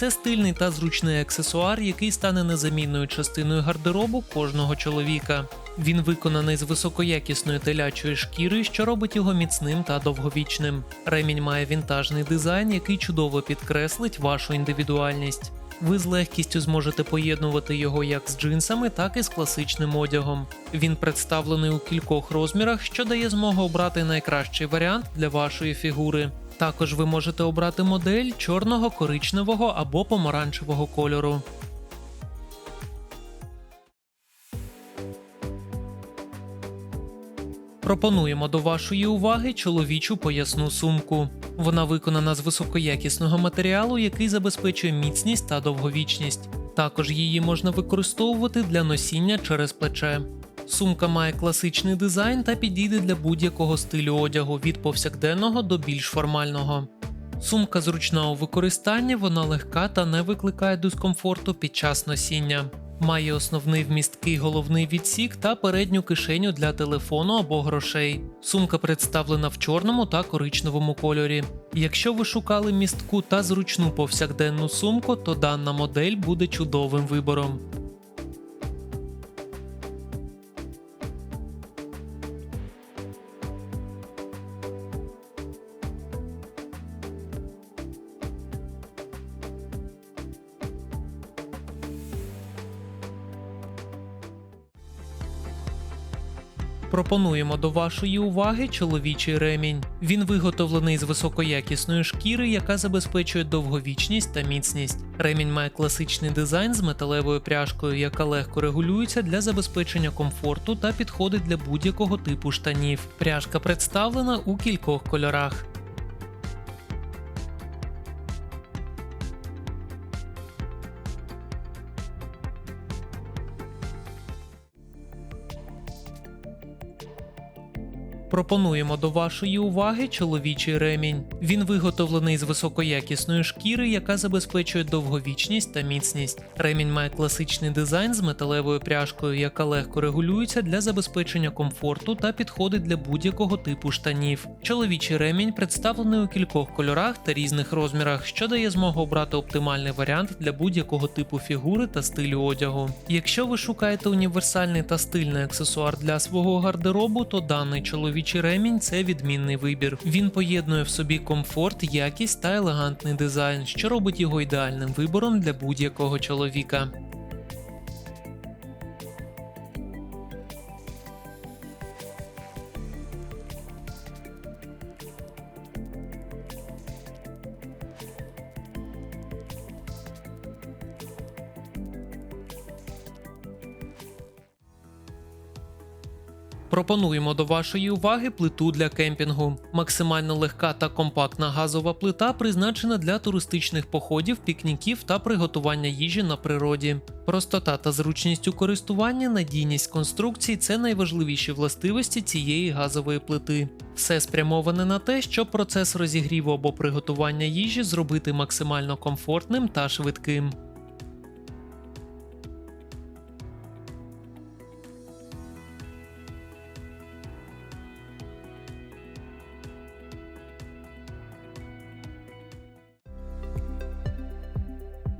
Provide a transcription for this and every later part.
Це стильний та зручний аксесуар, який стане незамінною частиною гардеробу кожного чоловіка. Він виконаний з високоякісної телячої шкіри, що робить його міцним та довговічним. Ремінь має вінтажний дизайн, який чудово підкреслить вашу індивідуальність. Ви з легкістю зможете поєднувати його як з джинсами, так і з класичним одягом. Він представлений у кількох розмірах, що дає змогу обрати найкращий варіант для вашої фігури. Також ви можете обрати модель чорного, коричневого або помаранчевого кольору. Пропонуємо до вашої уваги чоловічу поясну сумку. Вона виконана з високоякісного матеріалу, який забезпечує міцність та довговічність. Також її можна використовувати для носіння через плече. Сумка має класичний дизайн та підійде для будь-якого стилю одягу від повсякденного до більш формального. Сумка зручна у використанні, вона легка та не викликає дискомфорту під час носіння. Має основний вмісткий головний відсік та передню кишеню для телефону або грошей. Сумка представлена в чорному та коричневому кольорі. Якщо ви шукали містку та зручну повсякденну сумку, то дана модель буде чудовим вибором. Пропонуємо до вашої уваги чоловічий ремінь. Він виготовлений з високоякісної шкіри, яка забезпечує довговічність та міцність. Ремінь має класичний дизайн з металевою пряжкою, яка легко регулюється для забезпечення комфорту та підходить для будь-якого типу штанів. Пряжка представлена у кількох кольорах. Пропонуємо до вашої уваги чоловічий ремінь. Він виготовлений з високоякісної шкіри, яка забезпечує довговічність та міцність. Ремінь має класичний дизайн з металевою пряжкою, яка легко регулюється для забезпечення комфорту та підходить для будь-якого типу штанів. Чоловічий ремінь представлений у кількох кольорах та різних розмірах, що дає змогу обрати оптимальний варіант для будь-якого типу фігури та стилю одягу. Якщо ви шукаєте універсальний та стильний аксесуар для свого гардеробу, то даний чоловічий ремінь це відмінний вибір. Він поєднує в собі комфорт, якість та елегантний дизайн, що робить його ідеальним вибором для будь-якого чоловіка. Пропонуємо до вашої уваги плиту для кемпінгу. Максимально легка та компактна газова плита призначена для туристичних походів, пікніків та приготування їжі на природі. Простота та зручність у користуванні, надійність конструкцій це найважливіші властивості цієї газової плити. Все спрямоване на те, щоб процес розігріву або приготування їжі зробити максимально комфортним та швидким.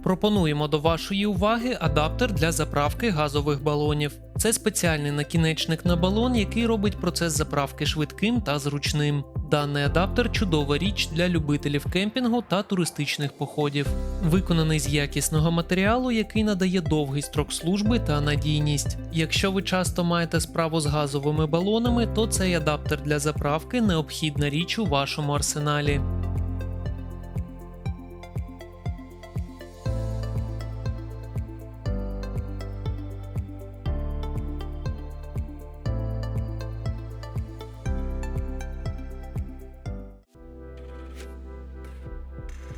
Пропонуємо до вашої уваги адаптер для заправки газових балонів. Це спеціальний накінечник на балон, який робить процес заправки швидким та зручним. Даний адаптер чудова річ для любителів кемпінгу та туристичних походів. Виконаний з якісного матеріалу, який надає довгий строк служби та надійність. Якщо ви часто маєте справу з газовими балонами, то цей адаптер для заправки необхідна річ у вашому арсеналі.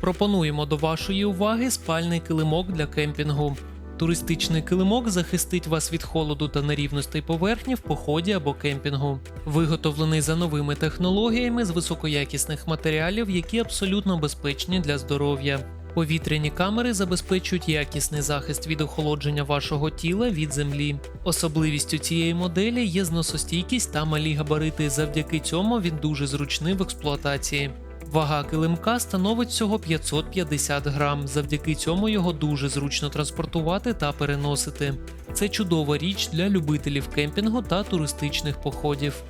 Пропонуємо до вашої уваги спальний килимок для кемпінгу. Туристичний килимок захистить вас від холоду та нерівностей поверхні в поході або кемпінгу. Виготовлений за новими технологіями з високоякісних матеріалів, які абсолютно безпечні для здоров'я. Повітряні камери забезпечують якісний захист від охолодження вашого тіла від землі. Особливістю цієї моделі є зносостійкість та малі габарити. Завдяки цьому він дуже зручний в експлуатації. Вага килимка становить всього 550 грам. Завдяки цьому його дуже зручно транспортувати та переносити. Це чудова річ для любителів кемпінгу та туристичних походів.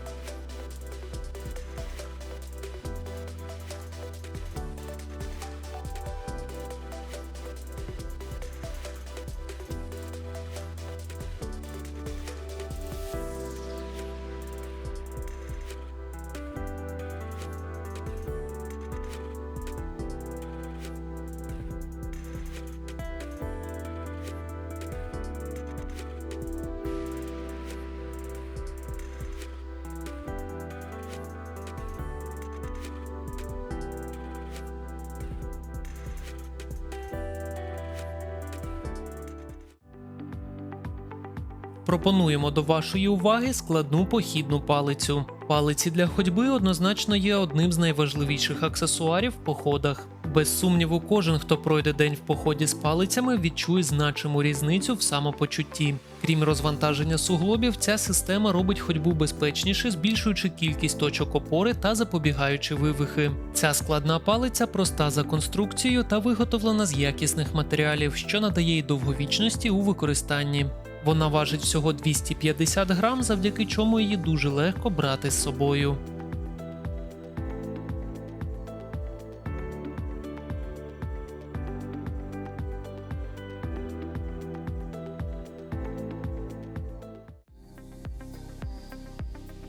Пропонуємо до вашої уваги складну похідну палицю. Палиці для ходьби однозначно є одним з найважливіших аксесуарів в походах. Без сумніву, кожен, хто пройде день в поході з палицями, відчує значиму різницю в самопочутті. Крім розвантаження суглобів, ця система робить ходьбу безпечніше, збільшуючи кількість точок опори та запобігаючи вивихи. Ця складна палиця проста за конструкцією та виготовлена з якісних матеріалів, що надає їй довговічності у використанні. Вона важить всього 250 грам, завдяки чому її дуже легко брати з собою.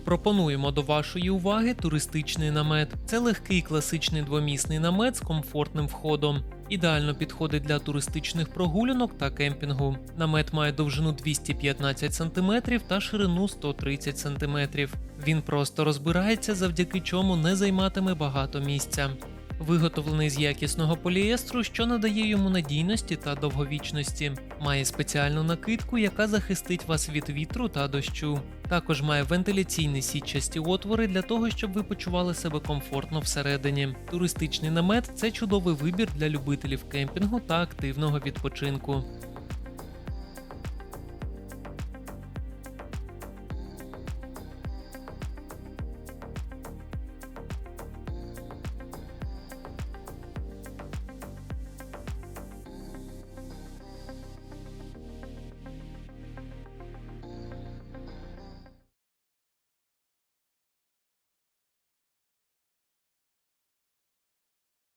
Пропонуємо до вашої уваги туристичний намет. Це легкий класичний двомісний намет з комфортним входом. Ідеально підходить для туристичних прогулянок та кемпінгу. Намет має довжину 215 см та ширину 130 см. Він просто розбирається, завдяки чому не займатиме багато місця. Виготовлений з якісного поліестру, що надає йому надійності та довговічності. Має спеціальну накидку, яка захистить вас від вітру та дощу. Також має вентиляційні сітчасті отвори для того, щоб ви почували себе комфортно всередині. Туристичний намет це чудовий вибір для любителів кемпінгу та активного відпочинку.